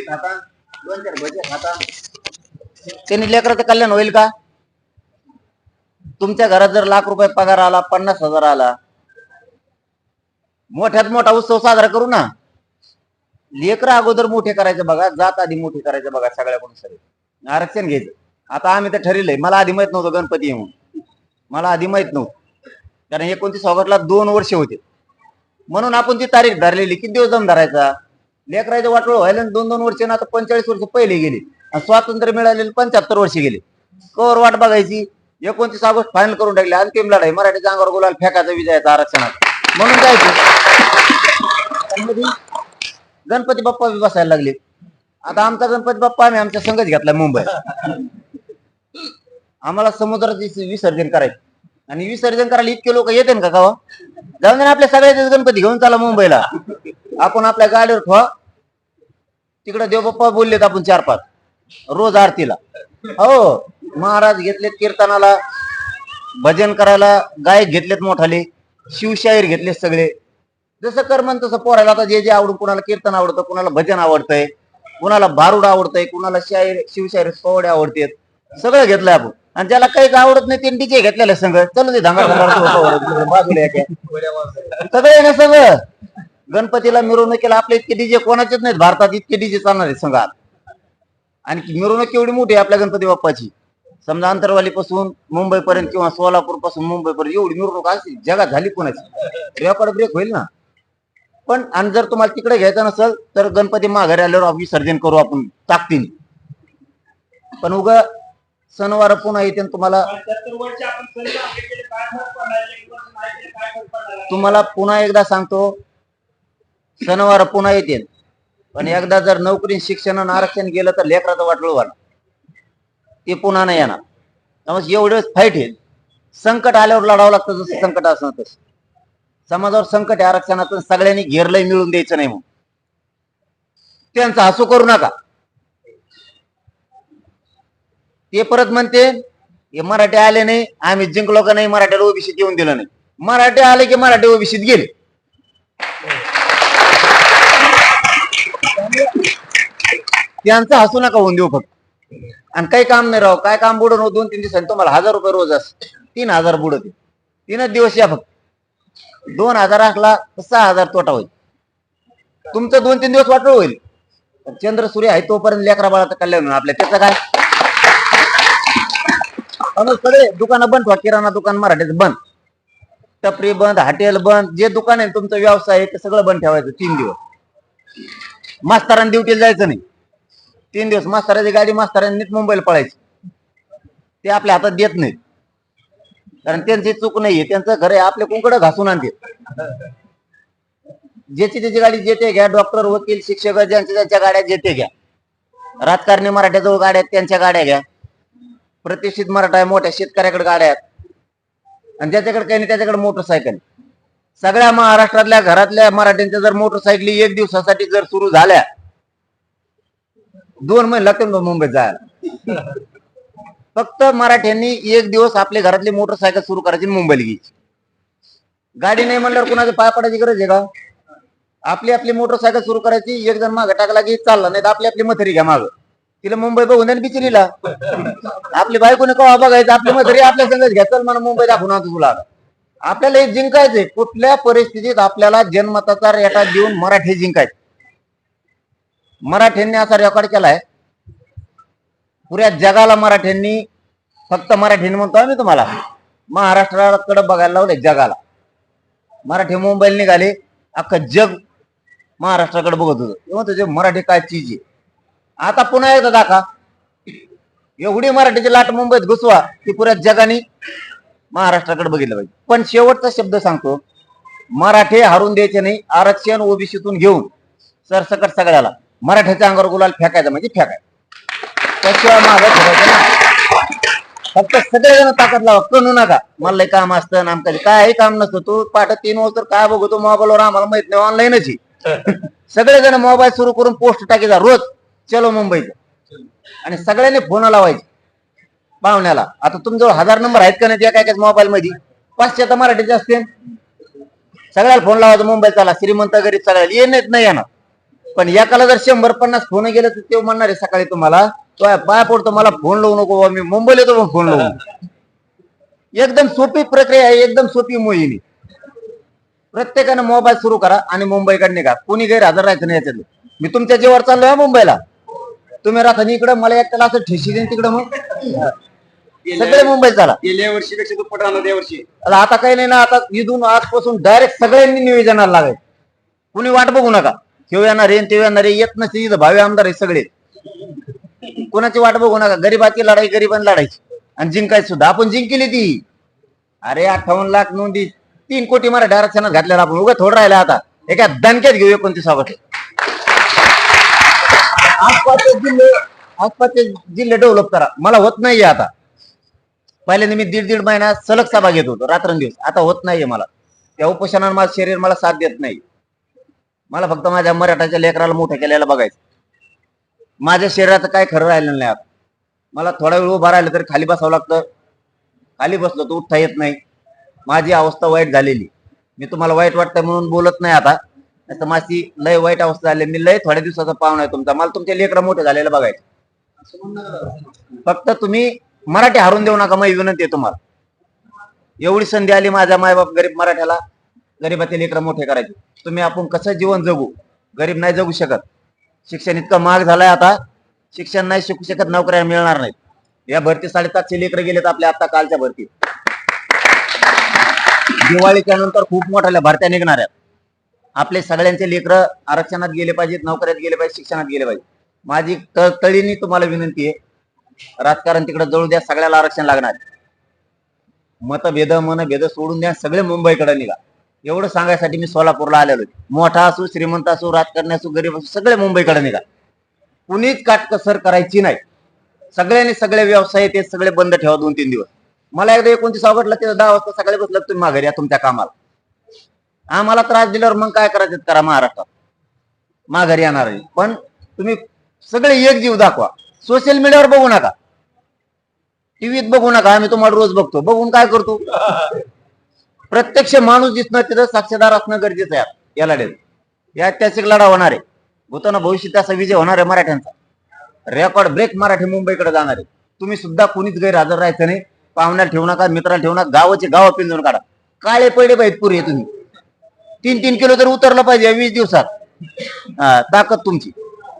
पुरी खाता दोन चार भजे खाता त्यांनी लेकराचं कल्याण होईल का? तुमच्या घरात जर लाख रुपये पगार आला पन्नास हजार आला मोठ्यात मोठा उत्सव साजरा करू ना. लेकर अगोदर मोठे करायचं बघा जात आधी मोठे करायचं बघा सगळ्याकडून सगळे. आरक्षण घ्यायचं. आता आम्ही तर ठरलंय मला आधी माहीत नव्हतं गणपती येऊन. मला आधी माहीत नव्हतं. कारण एकोणतीस ऑगस्टला दोन वर्ष होते. म्हणून आपण ती तारीख धरलेली किती दिवस दम धरायचा? लेकराचं वाटोळ व्हायला दोन दोन वर्ष ना आता पंचेचाळीस वर्ष पहिले गेले. आणि स्वातंत्र्य मिळालेले पंच्याहत्तर वर्ष गेले. कवर वाट बघायची. एकोणतीस ऑगस्ट फायनल करून टाकले. अंतिम लढाई. मराठीच्या अंगावर गुलाल फेकायचा विजयाचा आरक्षणात. म्हणून जायचं गणपती. बाप्पा बी बसायला लागले. आता आमचा गणपती बाप्पा आम्ही आमच्या संघच घेतलाय मुंबई. आम्हाला समुद्राचे विसर्जन करायचं. आणि विसर्जन करायला इतके लोक येते का गावा जाऊन आपल्या सगळ्याचे गणपती घेऊन चला मुंबईला. आपण आपल्या गाडीवर ठेवा. तिकडे देवबाप्पा बोललेत आपण चार पाच. रोज आरतीला. हो महाराज घेतलेत कीर्तनाला भजन करायला गायक घेतलेत मोठाले शिवशाहीर घेतलेत सगळे. जसं कर म्हण तसं पोरायला. आता जे जे आवडून कुणाला कीर्तन आवडतं कुणाला भजन आवडतंय कुणाला भारुड आवडतंय कुणाला शाहीर शिवशाहीर पवडे आवडतेत सगळं घेतलंय आपण. आणि ज्याला काही आवडत नाही त्यांनी डीजे घेतलेलं संघ चल ते धांगा बाजूला सगळं ना सगळं गणपतीला मिरवणुकीला आपले इतके डीजे कोणाचेच नाहीत. भारतात इतके डीजे चालणार आहेत संघात. आणि मिरवणूक एवढी मोठी आहे आपल्या गणपती बाप्पाची. समजा अंतरवाली पासून मुंबई पर्यंत किंवा सोलापूरपासून मुंबई पर्यंत एवढी मिरवणूक असते जगात झाली कोणाची? रेकॉर्ड ब्रेक होईल ना? पण आणि जर तुम्हाला तिकडे घ्यायचं नसेल तर गणपती माघारी आल्यावर विसर्जन करू आपण ताकतील पण उग सणवार पुन्हा येते आणि तुम्हाला तुम्हाला पुन्हा एकदा सांगतो सणवार पुन्हा येतील. पण एकदा जर नोकरी शिक्षण आणि आरक्षण गेलं तर लेकराचं वाटलं वाट ते पुन्हा नाही येणार. त्यामुळे एवढेच फाईट येईल संकट आल्यावर लढावं लागतं जसं संकट असणार तसं. समाजावर संकट आरक्षणाचं सगळ्यांनी घेरलंय मिळून द्यायचं नाही मग त्यांचा हसू करू नका. ते परत म्हणते हे मराठी आले नाही आम्ही जिंकलो का नाही मराठ्याला ओबीसीत येऊन दिलं नाही. मराठी आले की मराठी ओबीसीत गेले. त्यांचं हसू नका होऊन देऊ फक्त. आणि काही काम नाही राव काय काम बुडून हो, दोन तीन दिवसांनी तुम्हाला हजार रुपये रोज असत तीन हजार बुडत तीनच दिवस या फक्त. दोन हजार असला तर सहा हजार तोटा होईल. तुमचं दोन तीन दिवस वाटलं होईल. चंद्र सूर्य आहे तोपर्यंत लेकरा बाळाचं कल्याण होणार आपल्या त्याचं काय? सगळे दुकानं बंद व्हा किराणा दुकान मराठीत बंद. टपरी बंद हॉटेल बंद जे दुकान आहे तुमचा व्यवसाय आहे ते सगळं बंद ठेवायचं तीन दिवस. मास्तरांनी ड्युटीला जायचं नाही. तीन दिवस मास्तराची गाडी मास्तरांनी नीट मुंबईला पळायची. ते आपल्या हातात देत नाहीत. कारण त्यांची चूक नाहीये त्यांचं घर आहे आपले कुंकड घासून आणते. ज्याची त्याची गाडी जेते घ्या डॉक्टर वकील शिक्षक ज्यांच्या त्यांच्या गाड्या जेते घ्या. राजकारणी मराठ्याजवळ गाड्या आहेत त्यांच्या गाड्या घ्या. प्रतिष्ठित मराठा आहे मोठ्या शेतकऱ्याकडे गाड्या आहेत. आणि ज्याच्याकडे काही नाही त्याच्याकडे मोटरसायकल सगळ्या महाराष्ट्रातल्या घरातल्या मराठ्यांच्या जर मोटरसायकली एक दिवसासाठी जर सुरू झाल्या दोन महिने लागतील मुंबईत जायला. फक्त मराठ्यांनी एक दिवस आपल्या घरातली मोटरसायकल सुरू करायची मुंबईला घ्यायची. गाडी नाही म्हणल्यावर कुणाचं पाय पडायची गरज आहे का? आपली आपली मोटरसायकल सुरू करायची एक जण मागं टाकला की चालला नाही तर आपली आपली मथरी घ्या माग. तिला मुंबई बघून द्या बिचरीला आपली बायकोने कवा बघायचं आपली मथरी आपल्या संगत घ्या चल मला मुंबई दाखवून आता तुला. आपल्याला हे जिंकायचंय. कुठल्या परिस्थितीत आपल्याला जनमताचा रेटा देऊन मराठी जिंकायचे? मराठ्यांनी असा रेकॉर्ड केलाय. पुऱ्या जगाला मराठ्यांनी फक्त मराठीने म्हणतो आम्ही तुम्हाला. महाराष्ट्राकडे बघायला लावले जगाला. मराठी मुंबईला निघाले अख्खं जग महाराष्ट्राकडे बघत होतं. तेव्हा तुझे मराठी काय चीज आहे. आता पुन्हा एकदा दाखा एवढी मराठीची लाट मुंबईत घुसवा की पुऱ्या जगाने महाराष्ट्राकडे बघितलं पाहिजे. पण शेवटचा शब्द सांगतो मराठे हारून द्यायचे नाही आरक्षण ओबीसीतून घेऊन सरसकट सगळ्याला. मराठ्याच्या अंगावर गुलाल फेकायचा म्हणजे फेकायचा. त्याशिवाय मागं ठेवायचं नाही. फक्त सगळेजण ताकद लावा कणू नका. मला काम असतं आमचं काय काम नसतं. तू पाठ तीन वाजता काय बघतो मोबाईलवर आम्हाला माहीत नाही ऑनलाईनच सगळेजण मोबाईल सुरू करून पोस्ट टाकीचा रोज. चलो मुंबईचा आणि सगळ्यांनी फोन लावायचे. पाहुण्याला. आता तुमच्याजवळ हजार नंबर आहेत का नाही एका एकाच मोबाईल मध्ये पाचशे तर मराठीचे असते सगळ्याला फोन लावायचा मुंबई चला. श्रीमंत गरीब सगळ्याला. येत नाही येणार पण एकाला जर शंभर पन्नास फोन गेले तर ते म्हणणार आहे सकाळी तुम्हाला तो आहे, पाय पडतो मला फोन लावू नको बाबा, मी मुंबईला येतो फोन लावून एकदम सोपी प्रक्रिया आहे एकदम सोपी आहे. प्रत्येकानं मोबाईल सुरू करा आणि मुंबईकडे निघा. कोणी गैरहजर राहायचं नाही याच्यात मी तुमच्या जीवर चाललोय हा मुंबईला. तुम्ही राहता इकडं मला एकट्याला असं ठेशी देईन तिकडं मग. सगळे मुंबईत चाला गेल्या वर्षी पेक्षा दुप्पट राहणार या वर्षी. आता आता काही नाही ना आता इथून आजपासून डायरेक्ट सगळ्यांनी नियोजनाला लागायचं कुणी वाट बघू नका. ह्यो येणार आहे ते येणार आहे येत नसते इथं भावी आमदार आहे सगळे. कोणाची वाट बघू नका गरीबाची लढाई गरीबांनी लढायची. आणि जिंकायची सुद्धा. आपण जिंकली ती. अरे अठ्ठावन्न लाख नोंदी. तीन कोटी मराठी आरक्षणात घातलेला आपण. उगा थोडं राहिला आता. एका दणक्यात घेऊ एकोणतीस ऑगस्ट. आसपासचे जिल्हे आसपासचे जिल्हे डेव्हलप करा. मला होत नाहीये आता. पहिल्यांदा मी दीड दीड महिना सलग सभा घेत होतो. रात्रंदिवस. आता होत नाहीये मला. त्या उपोषणानं माझं शरीर मला साथ देत नाही. मला फक्त माझ्या मराठाच्या लेकराला मोठं केलेलं बघायचं. माझ्या शरीराचं काय खरं राहिलं नाही आता. मला थोडा वेळ उभा राहिलं तरी खाली बसावं लागतं. खाली बसलो तर उठता येत नाही. माझी अवस्था वाईट झालेली. मी तुम्हाला वाईट वाटतंय म्हणून बोलत नाही आता. नाही तर माझी लय वाईट अवस्था झाली. मी लय थोड्या दिवसाचा पाहुणा आहे तुमचा. मला तुमचे लेकरं मोठे झालेलं बघायचं. फक्त तुम्ही मराठी हारून देऊ नका मग विनंती आहे तुम्हाला. एवढी संधी आली माझ्या मायबाप गरीब मराठ्याला. गरीबाचे लेकरं मोठे करायचे. तुम्ही आपण कसं जीवन जगू? गरीब नाही जगू शकत. शिक्षण इतकं महाग झालंय आता. शिक्षण नाही शिकू शकत नोकऱ्या मिळणार नाहीत. या भरती साडेसातशे लेकर गेलेत आपल्या आता कालच्या भरती. दिवाळीच्या नंतर खूप मोठ्या भरत्या निघणार आहेत. आपले सगळ्यांचे लेकर आरक्षणात गेले पाहिजेत नोकऱ्यात गेले पाहिजे शिक्षणात गेले पाहिजे माझी तळतळीने तुम्हाला विनंती आहे राजकारण तिकडे जळू द्या सगळ्याला आरक्षण लागणार मतभेद मनभेद सोडून द्या सगळे मुंबईकडे निघा. एवढं सांगायसाठी मी सोलापूरला आलेलो मोठा असो श्रीमंत असो राजकारणी असो गरीब असो सगळे मुंबईकडे निघा. कुणीच काटकसर करायची नाही. सगळ्यांनी सगळे व्यवसाय ते सगळे बंद ठेवा दोन तीन दिवस. मला एकदा एकोणतीस ऑगस्टला ते दहा वाजता सकाळी बसलं तुम्ही माघारी या तुमच्या कामाला. आम्हाला त्रास दिल्यावर मग काय करायचं? करा महाराष्ट्रात. माघारी येणार आहे. पण तुम्ही सगळे एक जीव दाखवा. सोशल मीडियावर बघू नका. टीव्हीत बघू नका. आम्ही तुम्हाला रोज बघतो. बघून काय करतो? प्रत्यक्ष माणूस दिसणं तिथं साक्षीदार असणं गरजेचं आहे या लढ्यात. या ऐतिहासिक लढा होणार आहे. भूताना भविष्यात असा विजय होणार आहे मराठ्यांचा. रेकॉर्ड ब्रेक मराठी मुंबईकडे जाणार आहे. तुम्ही सुद्धा कुणीच गैरहजर राहायचं नाही. पाहुण्याला ठेवू नका मित्राला ठेवू नका गावाचे गाव पिंजून काढा. काळे पडे पाहिजे पुरे तुम्ही. तीन तीन किलो तर उतरलं पाहिजे या वीस दिवसात. हा, ताकद तुमची.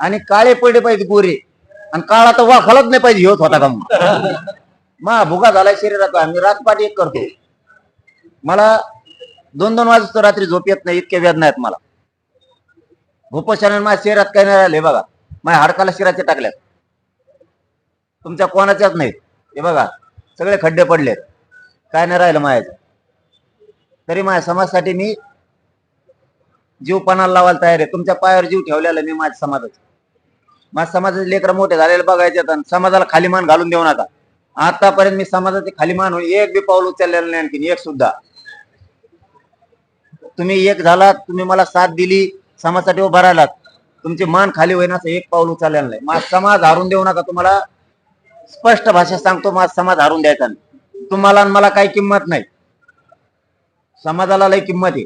आणि काळे पडले पाहिजे गोरे आणि काळा तर वाखालाच नाही पाहिजे होत होता का मग? मा भुगा झालाय शरीराचा. मी रातपाट एक करतो. मला दोन दोन वाजता रात्री झोप येत नाही इतके वेदना आहेत मला. उपोषणाने माझ्या शरीरात काही नाही राहिले बघा. माझ्या हाडकाला शिराचे टाकल्यात. तुमच्या कोणाच्याच नाहीत हे बघा. सगळे खड्डे पडलेत. काय नाही राहिलं माझ्याचं तरी माझ्या समाजासाठी मी जीव पणाला लावायला तयार आहे. तुमच्या पायावर जीव ठेवलेला मी माझ्या समाजाचा. माझ्या समाजाचे लेकर मोठे झालेले बघायचे आणि समाजाला खाली मान घालून देऊ नका. आतापर्यंत मी समाजाचे खाली मान होईल एक बी पाऊल उचललेलं नाही आणखीन एक सुद्धा. तुम्ही एक झालात तुम्ही मला साथ दिली समाजासाठी उभा राहिलात. तुमचे मान खाली होईना असं एक पाऊल उचललेलं नाही. समाज हारून देऊ नका तुम्हाला. स्पष्ट भाषेत सांगतो माझा समाज हारून द्यायचा तुम्हाला आणि मला काही किंमत नाही. समाजाला लय किंमत आहे.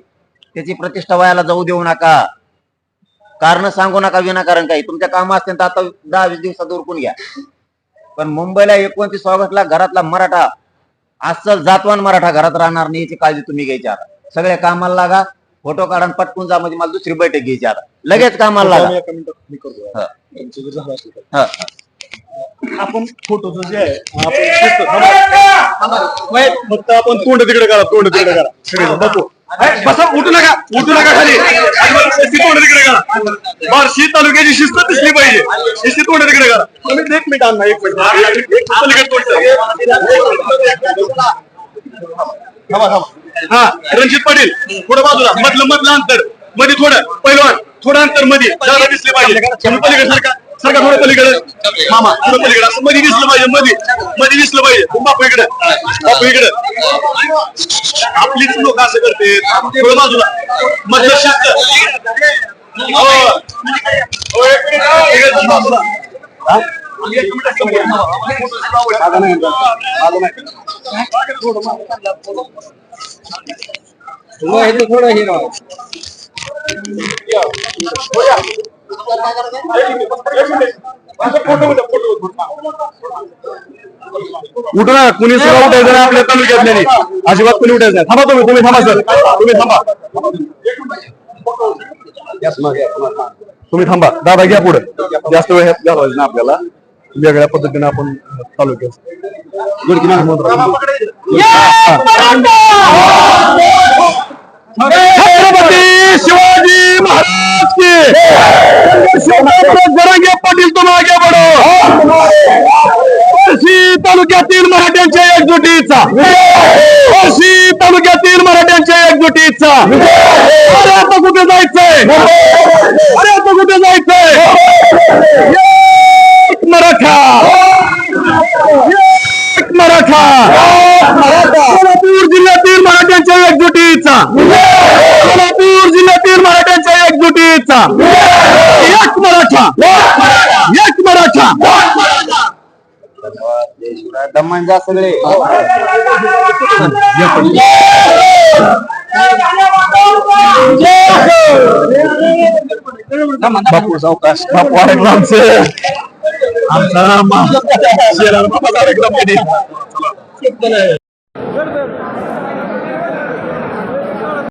त्याची प्रतिष्ठा व्हायला जाऊ देऊ नका. कारण सांगू नका विनाकारण काही. तुमच्या काम असतील तर आता दहा वीस दिवसात उरकून घ्या. पण मुंबईला एकोणतीस ऑगस्टला घरातला मराठा अस्सल जातवान मराठा घरात राहणार नाही याची काळजी तुम्ही घ्यायची आता. सगळ्या कामाला लागा फोटो काढा आणि पटकून जा म्हणजे मला दुसरी बैठक घ्यायची आता. लगेच कामाला लागा. एका मिनिटात मी करतो. हा. तुमचं जर झालं असेल तर. हा. आपण फोटोचं जे आहे आपण शिस्त- थांबा. नाही, फक्त आपण तोंड तिकडे करा तोंड तिकडे करा. सगळे बापू बसा. उठू नका उठू नका खाली. शिस्ती तोंड तिकडे करा. बार्शी तालुक्याची शिस्त दिसली पाहिजे. शिस्ती तोंड तिकडे करा. तुम्ही एक मिनिट आणा एक मिनिट. एक- एक पलीकडे तोंड करा. थांबा थांबा. हा रणजित पाटील थोडं बाजूला मधलं मधलं अंतर. मध्ये थोडं पहिलवान थोडं अंतरमध्ये. जागा दिसले पाहिजे. पलीकडे सारखा सारखा थोडं पलीकडे. मामा थोडं पलीकडे. असं मध्ये दिसलं पाहिजे मध्ये. मध्ये दिसलं पाहिजे. तुम्ही बापू इकडे? बापू इकडे. आपलीच लोक असं करते. थोडं बाजूला. मधलं शिस्त हो. हो नाही, नाही. थोडं हे. उठू ना कुणी सुद्धा उठायचं नाही आपल्या तालुक्यातल्या अजिबात कुणी उठायचं नाही. थांबा तुम्ही तुम्ही थांबा सर तुम्ही थांबा. तुम्ही थांबा. दादा घ्या पुढे. जास्त वेळ घालवायचं ना आपल्याला. वेगळ्या पद्धतीने आपण चालू शिवाजी महाराज की जरांगे पाटील आगे बढो वर्षी तालुक्यातील मराठ्यांच्या एकजुटीचा. वर्षी तालुक्यातील मराठ्यांच्या एकजुटीचा. अरे आता कुठे जायचंय? अरे आता कुठे जायचंय एक मराठा एक मराठा सोलापूर जिल्ह्यातील मराठ्यांच्या एकजुटीचा सोलापूर जिल्ह्यातील मराठ्यांच्या एकजुटीचा. एक मराठा. एक मराठा. दमन जा सगळे बापू सावकाश बापू आहे आमचा शेरा बाबा कार्यक्रम केली.